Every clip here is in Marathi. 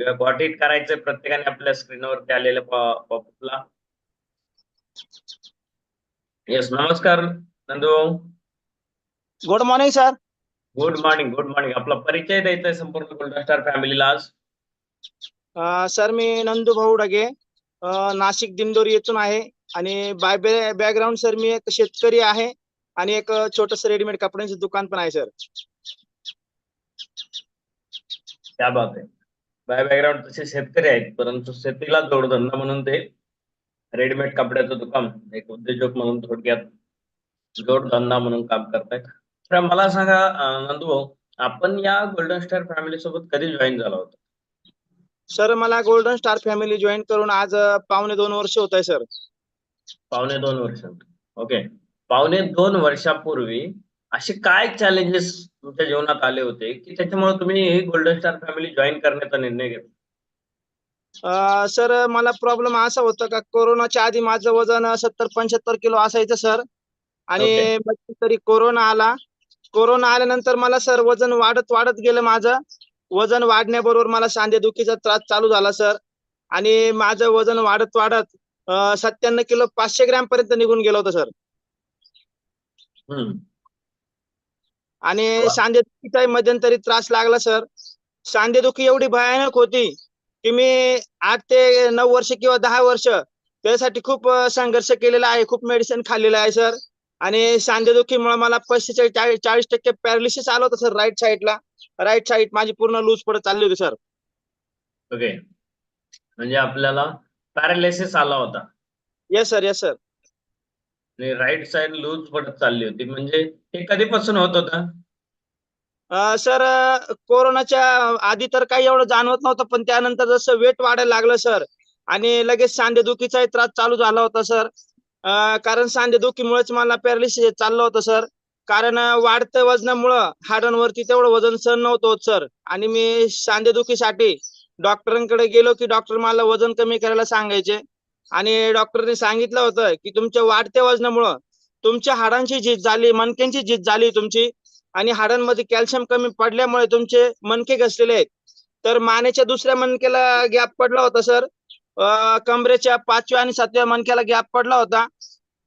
गॉट इट करायचंय प्रत्येकाने आपल्या स्क्रीनवरती आलेल्या पॉपला येस नमस्कार Nandu good morning sir good morning good morning आपला परिचय द्यायचा आहे संपूर्ण गोल्डन स्टार फॅमिलीला आज. सर मी नंदू भाऊ डगे अ, नाशिक दिंडोरी येथून आहे. आणि बाय बॅकग्राऊंड सर मी एक शेतकरी आहे. आणि एक छोटस रेडीमेड कपड्यांचे दुकान पण आहे सर त्या बात आहे. बाय बॅकग्राऊंड तसे शेतकरी आहेत परंतु शेतीला जोडधंदा म्हणून ते रेडीमेड कपड्याचं दुकान एक उद्योजक म्हणून थोडक्यात जोडधंदा म्हणून काम करतायत. तर मला सांगा नंदू आपण या गोल्डन स्टार फॅमिली सोबत कधी जॉईन झाला होता? सर मला गोल्डन स्टार फॅमिली जॉईन करून आज पावणे दोन वर्ष होत आहे सर. पावणे दोन वर्ष. ओके. पावणे दोन वर्षापूर्वी असे काय चॅलेंजेस तुमच्या जीवनात आले होते की त्याच्यामुळे तुम्ही ही गोल्डन स्टार फॅमिली जॉईन करण्याचा निर्णय घेतला? सर मला प्रॉब्लेम असा होता का कोरोनाच्या आधी माझं वजन सत्तर पंच्याहत्तर किलो असायचं सर आणि तरी कोरोना आला. कोरोना आल्यानंतर मला सर वजन वाढत वाढत गेलं माझं. वजन वाढण्याबरोबर मला सांधेदुखीचा त्रास चालू झाला सर आणि माझं वजन वाढत वाढत सत्त्याण्णव किलो पाचशे ग्रॅम पर्यंत निघून गेलं होतं सर हम्म. आणि. सांधेदुखीचा मध्यंतरी त्रास लागला सर सांधेदुखी एवढी भयानक होती की मी आठ ते नऊ वर्ष किंवा दहा वर्ष त्यासाठी खूप संघर्ष केलेला आहे. खूप मेडिसिन खाल्लेलं आहे सर आणि सांधेदुखीमुळे मला चाळीस चाळीस टक्के पॅरालिसिस आलं होतं सर राईट साईडला राईट साईड माझी पूर्ण लूज पडत चालली होती सर ओके म्हणजे आपल्याला पॅरालिसिस आला होता. येस सर येस सर आणि राईट साईड लूज पडत चालली होती. म्हणजे हे कधीपासून होत होतं? सर कोरोनाच्या आधी तर काही एवढं जाणवत नव्हतं पण त्यानंतर जसं वेट वाढायला लागलं सर आणि लगेच सांधेदुखीचाही त्रास चालू झाला होता सर. कारण सांधेदुखीमुळेच मला पॅरालिसिस चाललं होतं सर. कारण अं, वाढत्या वजनामुळं हाडांवरती तेवढं वजन सहन नव्हतं होत सर. आणि मी सांधेदुखीसाठी डॉक्टरांकडे गेलो की डॉक्टर मला वजन कमी करायला सांगायचे. आणि डॉक्टरने सांगितलं होतं की तुमच्या वाढत्या वजनामुळं तुमच्या हाडांची झीज झाली मणक्यांची झीज झाली तुमची आणि हाडांमध्ये कॅल्शियम कमी पडल्यामुळे तुमचे मणके घसलेले आहेत. तर मानेच्या दुसऱ्या मणक्याला गॅप पडला होता सर. कमरेच्या पाचव्या आणि सातव्या मणक्याला गॅप पडला होता.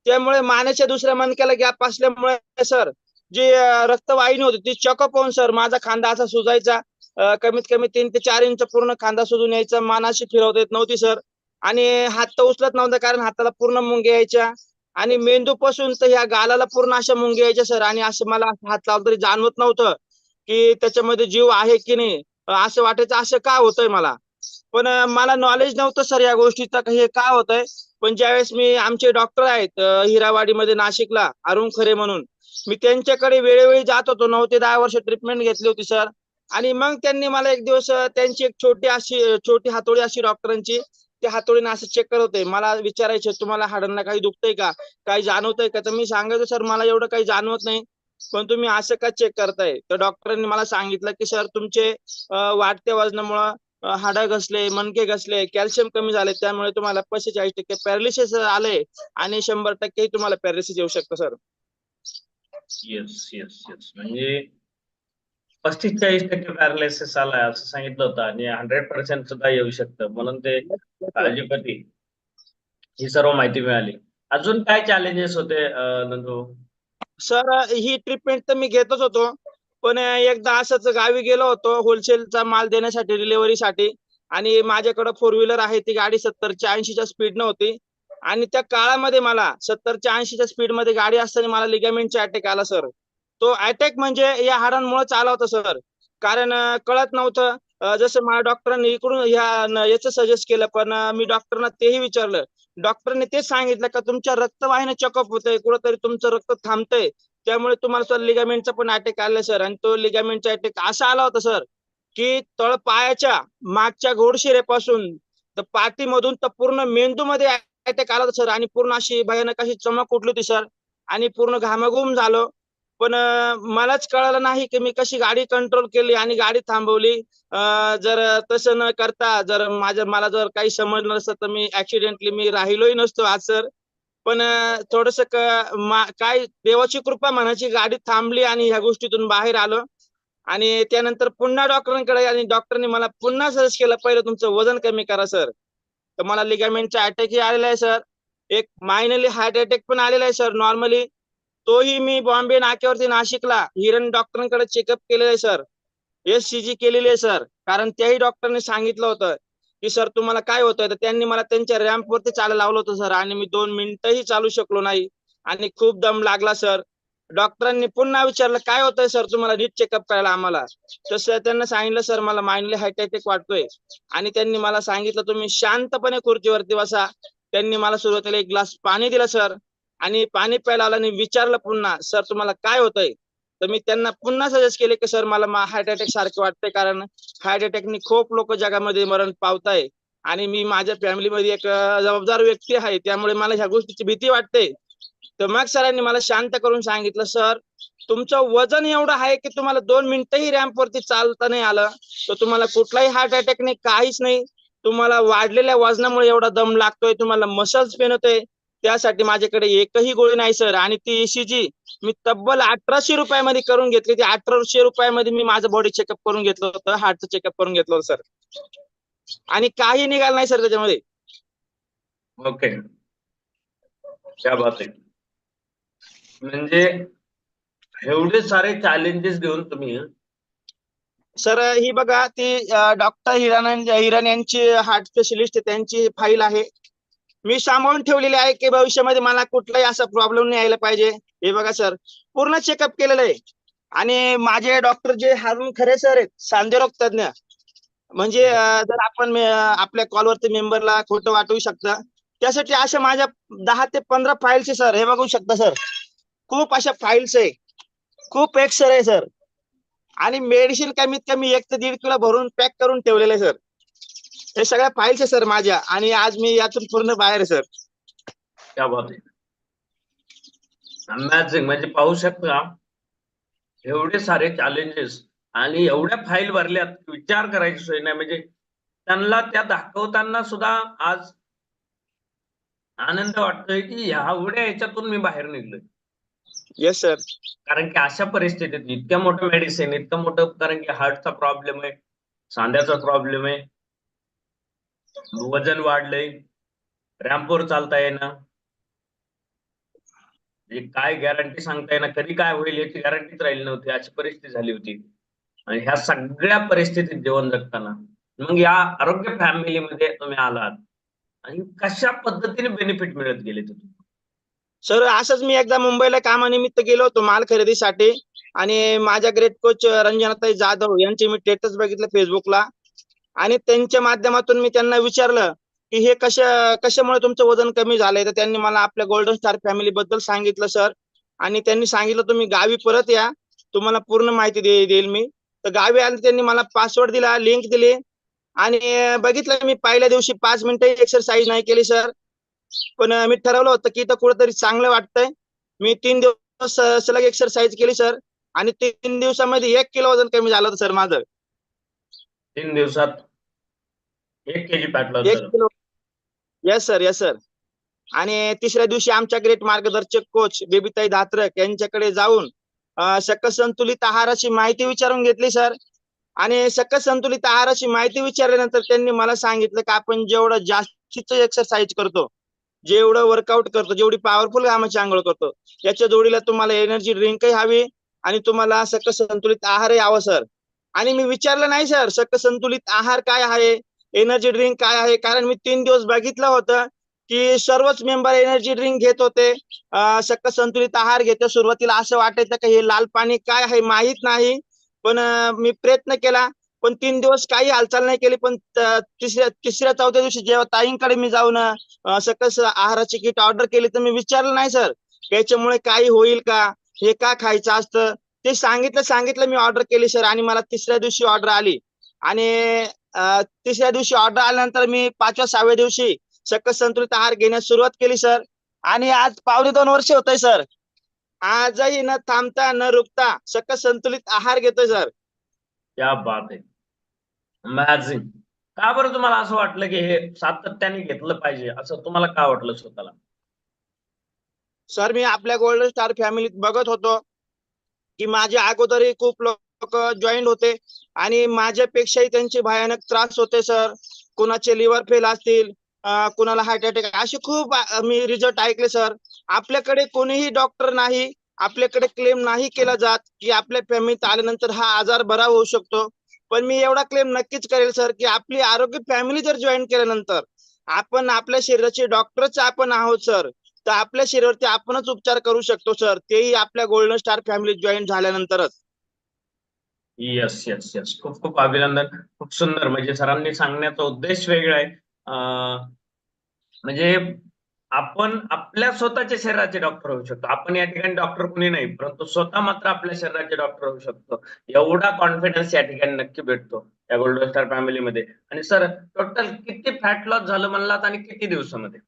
त्यामुळे मानेच्या दुसऱ्या मणक्याला गॅप असल्यामुळे सर जी रक्तवाहिनी होती ती चकअप होऊन सर माझा खांदा असा सुजायचा. कमीत कमी तीन ते चार इंच पूर्ण खांदा सुजून यायचा. मानाशी फिरवता येत नव्हती सर. आणि हात तर उचलत नव्हता कारण हाताला पूर्ण मुंग्या यायच्या. आणि मेंदू पासून तर ह्या गालाला पूर्ण अशा मुंग्या यायच्या सर. आणि असं मला हात लावलं तरी जाणवत नव्हतं की त्याच्यामध्ये जीव आहे की नाही. असं वाटायचं असं का होतंय मला? पण मला नॉलेज नव्हतं सर या गोष्टीचं. हे का होतंय? पण ज्यावेळेस मी आमचे डॉक्टर आहेत हिरावाडीमध्ये नाशिकला अरुण खरे म्हणून मी त्यांच्याकडे वेळोवेळी जात होतो. नऊ ते दहा वर्ष ट्रीटमेंट घेतली होती सर. आणि मग त्यांनी मला एक दिवस त्यांची एक छोटी अशी छोटी हातोडी अशी डॉक्टरांची ते हातोडीने असं चेक करत होते. मला विचारायचे तुम्हाला हाडांना काही दुखतंय का? काही जाणवतंय का? तर मी सांगायचो सर मला एवढं काही जाणवत नाही पण तुम्ही असं का चेक करताय? तर डॉक्टरांनी मला सांगितलं की सर तुमचे वाढत्या वजनामुळं हाड हाडं घसले मणके घसले कॅल्शियम कमी झाले त्यामुळे तुम्हाला पंचेचाळीस टक्के पॅरालिसिस आले आणि शंभर टक्के तुम्हाला पॅरालिसिस येऊ शकतं सर. येस येस येस म्हणजे पस्तीस चाळीस टक्के पॅरालिसिस आलाय असं सांगितलं होतं. आणि हंड्रेड पर्सेंट सुद्धा येऊ शकतं. म्हणून ते काळजीपती. ही सर्व माहिती मिळाली. अजून काय चॅलेंजेस होते नंदू? सर ही ट्रीटमेंट तर मी घेतच होतो. पण एकदा असंच गावी गेलो होतो होलसेलचा माल देण्यासाठी डिलिव्हरीसाठी आणि माझ्याकडे फोर व्हीलर आहे ती गाडी सत्तरच्या ऐंशीच्या स्पीड होती. आणि त्या काळामध्ये मला सत्तरच्या ऐंशीच्या स्पीडमध्ये गाडी असताना मला लिगामेंटचा अटॅक आला सर. तो अटॅक म्हणजे या हाडांमुळेच आला होता सर कारण कळत नव्हतं. जसं मला डॉक्टरांनी इकडून ह्या याचं सजेस्ट केलं पण मी डॉक्टरना तेही विचारलं. डॉक्टरने तेच सांगितलं का तुमच्या रक्तवाहिन्या चेकअप होतंय कुठंतरी तुमचं रक्त थांबतंय. त्यामुळे तुम्हाला सर लिगामेंटचा पण अटॅक आला सर आणि तो लिगामेंटचा अटॅक असा आला होता सर की तळ पायाच्या मागच्या घोडशिरेपासून तर पाठीमधून तर पूर्ण मेंदूमध्ये अटॅक आला होता सर आणि पूर्ण अशी भयानक अशी चमक उठली होती सर आणि पूर्ण घामाघूम झालो. पण मलाच कळलं नाही की मी कशी गाडी कंट्रोल केली आणि गाडी थांबवली. जर तसं न करता जर माझ्या मला जर काही समजलं नसतं तर मी ऍक्सिडेंटली मी राहिलोही नसतो आज सर पण थोडस काय देवाची कृपा म्हणायची गाडी थांबली आणि ह्या गोष्टीतून बाहेर आलो. आणि त्यानंतर पुन्हा डॉक्टरांकडे आणि डॉक्टरने मला पुन्हा सजेस्ट केलं पहिलं तुमचं वजन कमी करा सर तर मला लिगामेंटचा अटॅकही आलेला आहे सर एक मायनली हार्ट अटॅक पण आलेला आहे सर नॉर्मली तोही मी बॉम्बे नाक्यावरती नाशिकला हिरण डॉक्टरांकडे चेकअप केलेलं आहे सर एस सी जी केलेली आहे सर कारण त्याही डॉक्टरने सांगितलं होतं की सर तुम्हाला काय होतंय? तर त्यांनी मला त्यांच्या रॅम्प वरती चालायला लावलं होतं सर आणि मी दोन मिनिटही चालू शकलो नाही. आणि खूप दम लागला सर डॉक्टरांनी पुन्हा विचारलं काय होतंय सर तुम्हाला नीट चेकअप करायला आम्हाला? तसं त्यांना सांगितलं सर मला माइंडली हायटॅटिक वाटतोय. आणि त्यांनी मला सांगितलं तुम्ही शांतपणे खुर्चीवरती बसा. त्यांनी मला सुरुवातीला एक ग्लास पाणी दिलं सर आणि पाणी प्यायला आलं आणि विचारलं पुन्हा सर तुम्हाला काय होतंय? तर मी त्यांना पुन्हा सजेस्ट केले की सर मला हार्ट अटॅक सारखे वाटतंय कारण हार्ट अटॅकनी खूप लोक जगामध्ये मरण पावताय आणि मी माझ्या फॅमिलीमध्ये एक जबाबदार व्यक्ती आहे. त्यामुळे मला ह्या गोष्टीची भीती वाटते. तर मग सरांनी मला शांत करून सांगितलं सर तुमचं वजन एवढं आहे की तुम्हाला दोन मिनिटही रॅम्प वरती चालता नाही आलं. तर तुम्हाला कुठलाही हार्ट अटॅक नाही काहीच नाही. तुम्हाला वाढलेल्या वजनामुळे एवढा दम लागतोय तुम्हाला मसल्स पेन होतोय. त्यासाठी माझ्याकडे एकही गोळी नाही सर. आणि ती ईसीजी मी तब्बल अठराशे रुपयामध्ये करून घेतली. ती अठराशे रुपयामध्ये मी माझं बॉडी चेकअप करून घेतलं होतं. हार्टचं चेकअप करून घेतलं होतं सर आणि काही निघालं नाही सर त्याच्यामध्ये. ओके क्या बात आहे. म्हणजे एवढे सारे चॅलेंजेस घेऊन तुम्ही सर ही बघा ती डॉक्टर हिरान हिरान यांची हार्ट स्पेशलिस्ट त्यांची फाईल आहे. मी सांभाळून ठेवलेले आहे की भविष्यामध्ये मला कुठलाही असा प्रॉब्लेम नाही यायला पाहिजे. हे बघा सर पूर्ण चेकअप केलेलं आहे. आणि माझे डॉक्टर जे हारून खरे सर आहेत सांधेरोग तज्ञ म्हणजे जर आपण आपल्या कॉलवरती मेंबरला खोटं वाटवू शकता. त्यासाठी अशा माझ्या दहा ते पंधरा फाईल्स आहे सर हे बघू शकता सर खूप अशा फाईल्स आहे. खूप एक्सर आहे सर आणि मेडिसिन कमीत कमी एक ते दीड किलो भरून पॅक करून ठेवलेलं आहे सर हे सगळ्या फाईल्स आहे सर माझ्या. आणि आज मी यातून पूर्ण बाहेर आहे सर क्या बात आहे. अमॅझिंग म्हणजे पाहू शकता एवढे सारे चॅलेंजेस आणि एवढ्या फाईल भरल्यात विचार करायची सोय नाही. म्हणजे त्यांना त्या दाखवताना सुद्धा आज आनंद वाटतोय की एवढ्या याच्यातून मी बाहेर निघलोय. येस सर कारण की अशा परिस्थितीत इतक्या मोठं मेडिसिन इतकं मोठं कारण की हार्टचा प्रॉब्लेम आहे सांध्याचा प्रॉब्लेम आहे वजन वाढलंय. रॅम्पवर चालता येणं. म्हणजे काय गॅरंटी सांगता येणार कधी काय होईल याची गॅरंटीच राहिली नव्हती. अशी परिस्थिती झाली होती. आणि ह्या सगळ्या परिस्थितीत जीवन जगताना मग या आरोग्य फॅमिलीमध्ये तुम्ही आलात. आणि कशा पद्धतीने बेनिफिट मिळत गेले तुम्ही सर असंच मी एकदा मुंबईला कामानिमित्त गेलो होतो माल खरेदीसाठी. आणि माझ्या ग्रेट कोच रंजनाताई जाधव यांचे मी स्टेटस बघितलं फेसबुकला आणि त्यांच्या माध्यमातून मी त्यांना विचारलं की हे कशा कशामुळे तुमचं वजन कमी झालंय? तर त्यांनी मला आपल्या गोल्डन स्टार फॅमिली बद्दल सांगितलं सर आणि त्यांनी सांगितलं तुम्ही गावी परत या. तुम्हाला पूर्ण माहिती दे- देईल मी. तर गावी आले त्यांनी मला पासवर्ड दिला लिंक दिली. आणि बघितलं मी पहिल्या दिवशी पाच मिनिटं एक्सरसाइज नाही केली सर पण मी ठरवलं होतं की इथं कुठंतरी चांगलं वाटतंय. मी तीन दिवस सलग एक्सरसाइज केली सर आणि तीन दिवसामध्ये एक किलो वजन कमी झालं होतं सर माझं. तीन दिवसात एक केजी पॅटला एक किलो. येस सर येस सर आणि तिसऱ्या दिवशी आमच्या ग्रेट मार्गदर्शक कोच बेबीताई धात्रक यांच्याकडे जाऊन अं, सकस संतुलित आहाराची माहिती विचारून घेतली सर आणि सकस संतुलित आहाराची माहिती विचारल्यानंतर त्यांनी मला सांगितलं की आपण जेवढं जास्तीच एक्सरसाइज करतो जेवढं वर्कआउट करतो जेवढी पॉवरफुल कामाची आंघोळ करतो याच्या जोडीला तुम्हाला एनर्जी ड्रिंकही हवी आणि तुम्हाला सकस संतुलित आहारही हवा सर आणि मी विचारलं नाही सर सकस संतुलित आहार काय आहे? एनर्जी ड्रिंक काय आहे? कारण मी तीन दिवस बघितलं होतं की सर्वच मेंबर एनर्जी ड्रिंक घेत होते. सक्क संतुलित आहार घेते सुरुवातीला. असं वाटायचं की हे लाल पाणी काय आहे माहीत नाही. पण मी प्रयत्न केला. पण तीन दिवस काही हालचाल नाही केली. पण तिसऱ्या तिसऱ्या चौथ्या दिवशी जेव्हा ताईंकडे मी जाऊन सकस आहाराची किट ऑर्डर केली तर मी विचारलं नाही सर याच्यामुळे काही होईल का? हे का खायचं असतं? ते सांगितलं सांगितलं मी ऑर्डर केली सर आणि मला तिसऱ्या दिवशी ऑर्डर आली. आणि तिसऱ्या दिवशी ऑर्डर आल्यानंतर मी पाचव्या सहाव्या दिवशी सकस संतुलित आहार घेण्यास सुरुवात केली सर आणि आज पावणे दोन वर्ष होत आहे सर आजही न थांबता न रुकता सकस संतुलित आहार घेतोय सर क्या बात आहे. का बरं तुम्हाला असं वाटलं की हे सातत्याने घेतलं पाहिजे? असं तुम्हाला का वाटलं स्वतःला? सर मी आपल्या गोल्डन स्टार फॅमिलीत बघत होतो की माझ्या अगोदरही खूप लोक जॉईंट होते. आणि माझ्यापेक्षाही त्यांचे भयानक त्रास होते सर कुणाचे लिव्हर फेल असतील कुणाला हार्ट अटॅक असे खूप मी रिझल्ट ऐकले सर आपल्याकडे कोणीही डॉक्टर नाही आपल्याकडे क्लेम नाही केला जात की आपल्या फॅमिलीत आल्यानंतर हा आजार बरा होऊ शकतो. पण मी एवढा क्लेम नक्कीच करेल सर की आपली आरोग्य फॅमिली जर जॉईन केल्यानंतर आपण आपल्या शरीराचे डॉक्टरच आपण आहोत सर तर आपल्या शरीरावरती आपणच उपचार करू शकतो सर तेही आपल्या गोल्डन स्टार फॅमिलीत जॉईन झाल्यानंतरच. येस येस येस खूप खूप अभिनंदन. खूप सुंदर. म्हणजे सरांनी सांगण्याचा उद्देश वेगळा आहे. म्हणजे आपण आपल्या स्वतःच्या शरीराचे डॉक्टर होऊ शकतो. आपण या ठिकाणी डॉक्टर कुणी नाही परंतु स्वतः मात्र आपल्या शरीराचे डॉक्टर होऊ शकतो. एवढा कॉन्फिडन्स या ठिकाणी नक्की भेटतो या गोल्ड स्टार फॅमिलीमध्ये आणि सर टोटल किती फॅट लॉस झालं म्हणलात आणि किती दिवसामध्ये?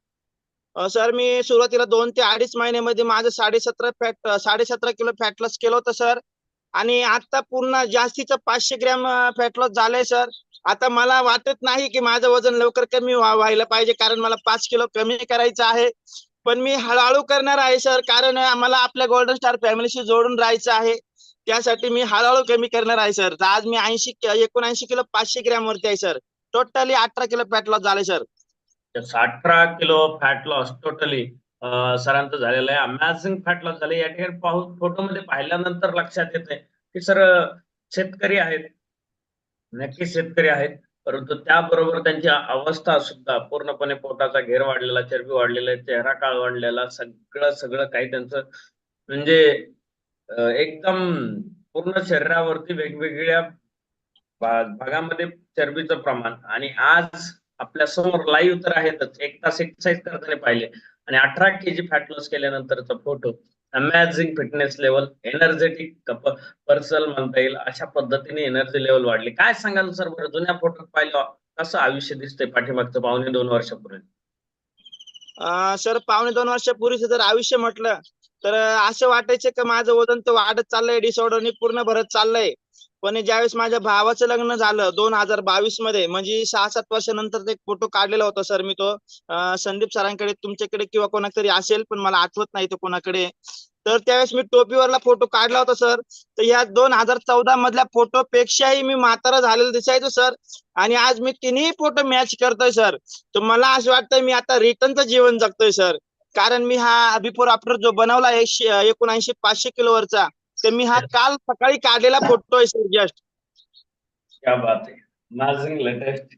सर मी सुरुवातीला दोन ते अडीच महिन्यामध्ये माझं साडेसतरा फॅट साडेसतरा किलो फॅट लॉस केलं होतं सर. आणि आता पूर्ण जास्तीचं पाचशे ग्रॅम फॅट लॉस झालंय सर आता मला वाटत नाही की माझं वजन लवकर कमी व्हायला पाहिजे कारण मला पाच किलो कमी करायचं आहे. पण मी हळूहळू करणार आहे सर कारण मला आपल्या गोल्डन स्टार फॅमिलीशी जोडून राहायचं आहे. त्यासाठी मी हळूहळू कमी करणार आहे सर आज मी ऐंशी एकोणऐंशी किलो पाचशे ग्रॅम वरती आहे सर टोटली अठरा किलो फॅट लॉस झाले सर अठरा किलो फॅट लॉस टोटली सरांचं झालेलं आहे. अमॅझिंग फॅट लॉस या ठिकाणी पाहू फोटोमध्ये पाहिल्यानंतर लक्षात येते की सर शेतकरी आहेत. नक्की शेतकरी आहेत. परंतु त्याबरोबर त्यांची अवस्था सुद्धा पूर्णपणे पोटाचा घेर वाढलेला चरबी वाढलेला चेहरा काळ वाढलेला सगळं सगळं काही त्यांचं म्हणजे एकदम पूर्ण शरीरावरती वेगवेगळ्या भागामध्ये चरबीचं प्रमाण. आणि आज आपल्यासमोर लाईव्ह तर आहेतच. एक तास एक्सरसाइज करताना पाहिले. आणि अठरा K G fat loss केल्यानंतरचा photo amazing fitness level energetic person म्हणता येईल अशा पद्धतीने एनर्जी लेवल वाढली. काय सांगाल सर बरं? जुन्या फोटोत पाहिलं कसं आयुष्य दिसतंय पाठीमागचं पावणे दोन वर्षापूर्वी? सर पावणे दोन वर्षापूर्वीच जर आयुष्य म्हटलं तर असं वाटायचं की माझं वजन तर वाढत चाललंय डिसऑर्डरनी पूर्ण भरत चाललंय. पण ज्यावेळेस माझ्या भावाचं लग्न झालं दोन हजार बावीसमध्ये म्हणजे सहा सात वर्षानंतर एक फोटो काढलेला होता सर मी तो. संदीप सरांकडे तुमच्याकडे किंवा कोणाकडे असेल पण मला आठवत नाही तो कोणाकडे. तर त्यावेळेस मी टोपीवरला फोटो काढला होता सर. तर या दोन हजार चौदा मधल्या फोटो पेक्षाही मी म्हातारा झालेलं दिसायचो सर. आणि आज मी तिन्ही फोटो मॅच करतोय सर. तर मला असं वाटतंय मी आता रिटर्नचं जीवन जगतोय सर. कारण मी हा बिफोर आफ्टर जो बनवला एकशे एकोणऐंशी पाचशे किलोवरचा तर मी हा काल सकाळी काढलेला फोटो आहे सर जस्ट क्या बात आहे. अमॅझिंग लेटेस्ट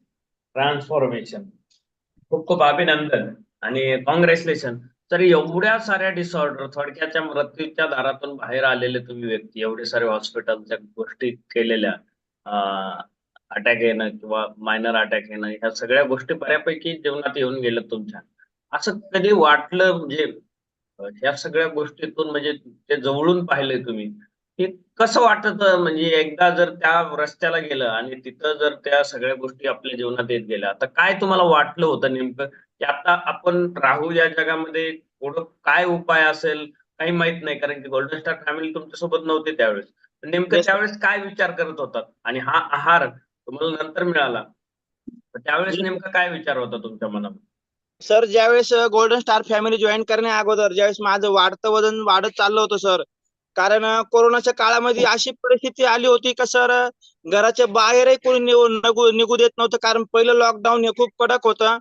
ट्रान्सफॉर्मेशन खूप खूप अभिनंदन आणि कॉंग्रॅच्युलेशन तर एवढ्या साऱ्या डिसऑर्डर थोडक्याच्या मृत्यूच्या दारातून बाहेर आलेले तुम्ही व्यक्ती एवढे सारे हॉस्पिटलच्या गोष्टी केलेल्या अटॅक येणं किंवा मायनर अटॅक येणं ह्या सगळ्या गोष्टी बऱ्यापैकी जीवनात येऊन गेल्या तुमच्या. असं कधी वाटलं म्हणजे ह्या सगळ्या गोष्टीतून म्हणजे ते जवळून पाहिलंय तुम्ही. हे कसं वाटत? म्हणजे एकदा जर त्या रस्त्याला गेलं आणि तिथं जर त्या सगळ्या गोष्टी आपल्या जीवनात येत गेल्या तर काय तुम्हाला वाटलं होतं नेमकं? की आता आपण राहू या जगामध्ये पुढं काय उपाय असेल? काही माहीत नाही कारण की गोल्डन स्टार फॅमिली तुमच्यासोबत नव्हते त्यावेळेस. नेमकं. त्यावेळेस काय विचार करत होतात? आणि हा आहार तुम्हाला नंतर मिळाला. त्यावेळेस. नेमका काय विचार होता तुमच्या मनात सर ज्यावेळेस गोल्डन स्टार फॅमिली जॉईन करण्या अगोदर ज्यावेळेस माझं वाढतं वजन वाढत चाललं होतं सर कारण कोरोनाच्या काळामध्ये अशी परिस्थिती आली होती का सर घराच्या बाहेरही कोणी निघू निघू देत नव्हतं. कारण पहिलं लॉकडाऊन हे खूप कडक होतं.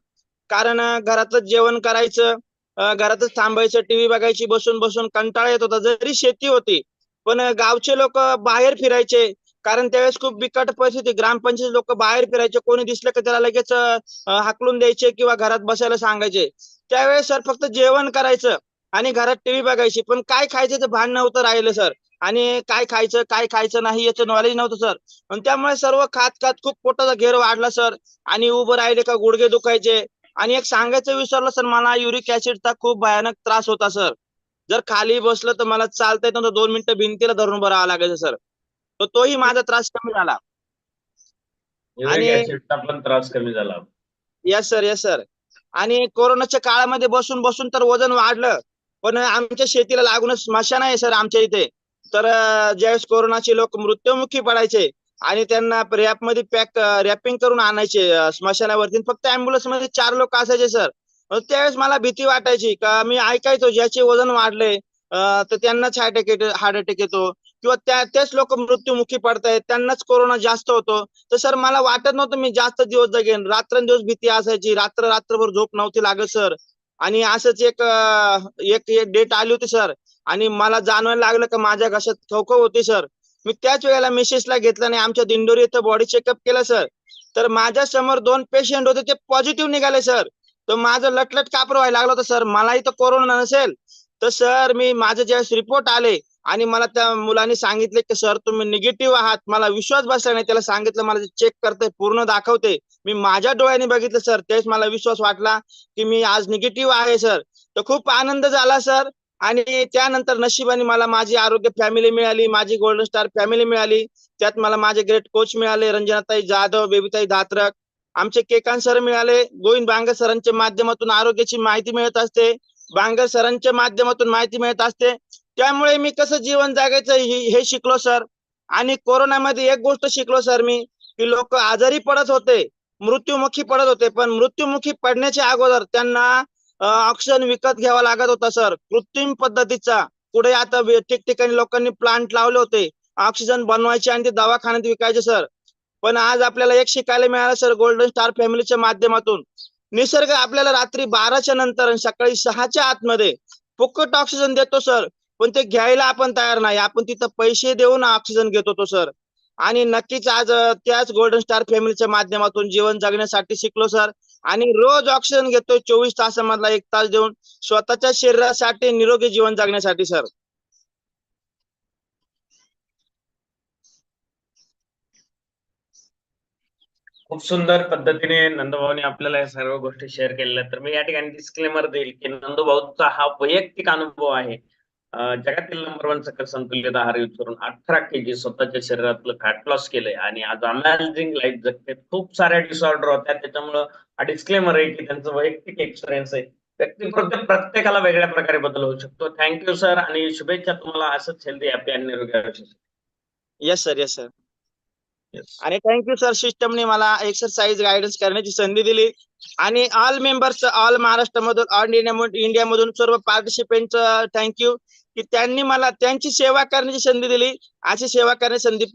कारण घरातच जेवण करायचं घरातच थांबायचं टीव्ही बघायची बसून बसून कंटाळा येत होता. जरी शेती होती पण गावचे लोक बाहेर फिरायचे कारण त्यावेळेस खूप बिकट परिस्थिती. ग्रामपंचायत लोक बाहेर फिरायचे. कोणी दिसलं की त्याला लगेच हाकलून द्यायचे किंवा घरात बसायला सांगायचे. त्यावेळेस सर फक्त जेवण करायचं आणि घरात टीव्ही बघायची. पण काय खायचं ते भान नव्हतं राहिलं सर. आणि काय खायचं काय खायचं नाही याचं नॉलेज नव्हतं सर. आणि त्यामुळे सर्व खात खात खूप पोटाचा घेर वाढला सर. आणि उभं राहिले का गुडघे दुखायचे. आणि एक सांगायचं विसरलं सर. मला युरिक ऍसिडचा खूप भयानक त्रास होता सर. जर खाली बसलं तर मला चालता येत नव्हतं. दोन मिनिटं भिंतीला धरून भरावा लागायचं सर. तर तोही माझा त्रास कमी झाला. आणि- ऍसिडचा पण त्रास कमी झाला. येस सर येस सर आणि कोरोनाच्या काळामध्ये बसून बसून तर वजन वाढलं. पण आमच्या शेतीला लागूनच स्मशान आहे सर आमच्या इथे. तर अं, ज्यावेळेस कोरोनाचे लोक मृत्युमुखी पडायचे आणि त्यांना रॅपमध्ये पॅक रॅपिंग करून आणायचे अं, स्मशानावरती. फक्त अँब्युलन्समध्ये चार लोक असायचे सर मग त्यावेळेस मला भीती वाटायची का? मी ऐकायचो ज्याचे वजन वाढले अं, तर त्यांनाच हार्ट अटॅक हार्ट अटॅक येतो. किंवा त्या तेच लोक मृत्यूमुखी पडतायत त्यांनाच कोरोना जास्त होतो. तर सर मला वाटत नव्हतं मी जास्त दिवस जगेन. रात्रंदिवस भीती असायची. रात्र रात्रभर झोप नव्हती लागत सर. आणि असंच एक एक डेट आली होती सर. आणि मला जाणवायला लागलं का माझ्या घशात खवखव होती सर. मी त्याच वेळेला मेसेजला घेतलं आणि आमच्या दिंडोरी इथं बॉडी चेकअप केलं सर. तर माझ्यासमोर दोन पेशंट होते ते पॉझिटिव्ह निघाले सर. तर माझं लटलट कापर व्हायला लागलं होतं सर. मलाही तर कोरोना नसेल. तर सर मी माझे ज्यावेळेस रिपोर्ट आले आणि मला त्या मुलांनी सांगितले की सर तुम्ही निगेटिव्ह आहात. मला विश्वास बसला नाही. त्याला सांगितलं मला चेक करते पूर्ण दाखवते मी माझ्या डोळ्याने बघितलं सर. तेच मला विश्वास वाटला की मी आज निगेटिव्ह आहे सर. तर खूप आनंद झाला सर. आणि त्यानंतर नशिबाने मला माझी आरोग्य फॅमिली मिळाली. माझी गोल्डन स्टार फॅमिली मिळाली. त्यात मला माझे ग्रेट कोच मिळाले. रंजनाताई जाधव बेबीताई धात्रक आमचे केकान सर मिळाले. गोविंद बांगर सरांच्या माध्यमातून आरोग्याची माहिती मिळत असते. बांगर सरांच्या माध्यमातून माहिती मिळत असते. त्यामुळे मी कसं जीवन जगायचं हे शिकलो सर. आणि कोरोनामध्ये एक गोष्ट शिकलो सर मी की लोक आजारी पडत होते मृत्युमुखी पडत होते पण मृत्युमुखी पडण्याच्या अगोदर त्यांना ऑक्सिजन विकत घ्यावा लागत होता सर. कृत्रिम पद्धतीचा. पुढे आता ठिकठिकाणी लोकांनी प्लांट लावले होते. ऑक्सिजन बनवायचे आणि ते दवाखान्यात विकायचे सर. पण आज आपल्याला एक शिकायला मिळालं सर गोल्डन स्टार फॅमिलीच्या माध्यमातून. निसर्ग आपल्याला रात्री बाराच्या नंतर सकाळी सहाच्या आतमध्ये फुकट ऑक्सिजन देतो सर. पण ते घ्यायला आपण तयार नाही. आपण तिथं पैसे देऊन ऑक्सिजन घेत होतो सर आणि नक्कीच आज त्याच गोल्डन स्टार फॅमिलीच्या माध्यमातून जीवन जगण्यासाठी शिकलो सर आणि रोज ऑक्सिजन घेतोय चोवीस तासामधला एक तास देऊन स्वतःच्या शरीरासाठी निरोगी जीवन जगण्यासाठी सर खूप सुंदर पद्धतीने नंदभाऊने आपल्याला या सर्व गोष्टी शेअर केलेल्या तर मी या ठिकाणी डिस्क्लेमर देईल की नंदभाऊचा हा वैयक्तिक अनुभव आहे. जगातील नंबर वन सकल संतुलित आहार यूज करून अठरा के जी स्वतःच्या शरीरातलं फॅट लॉस केलंय आणि आज अमेझिंग लाईफ जगते. खूप साऱ्या डिसऑर्डर होत्या. त्याच्यामुळं हा डिस्क्लेमर आहे की त्यांचं वैयक्तिक एक्सपिरियन्स आहे. व्यक्ती प्रत्येक प्रत्येकाला वेगळ्या प्रकारे बदल होऊ शकतो. थँक्यू सर आणि शुभेच्छा तुम्हाला असंच हेल्दी हॅपी आणि निरोगी आयुष्य येस सर येस सर. आणि थँक्यू सर सिस्टमने मला एक्सरसाइज गायडन्स करण्याची संधी दिली. आणि ऑल मेंबर्स ऑल महाराष्ट्रामधून ऑल इंडिया इंडियामधून सर्व पार्टिसिपेंट थँक्यू की त्यांनी मला त्यांची सेवा करण्याची संधी दिली. अशी सेवा करण्याची संधी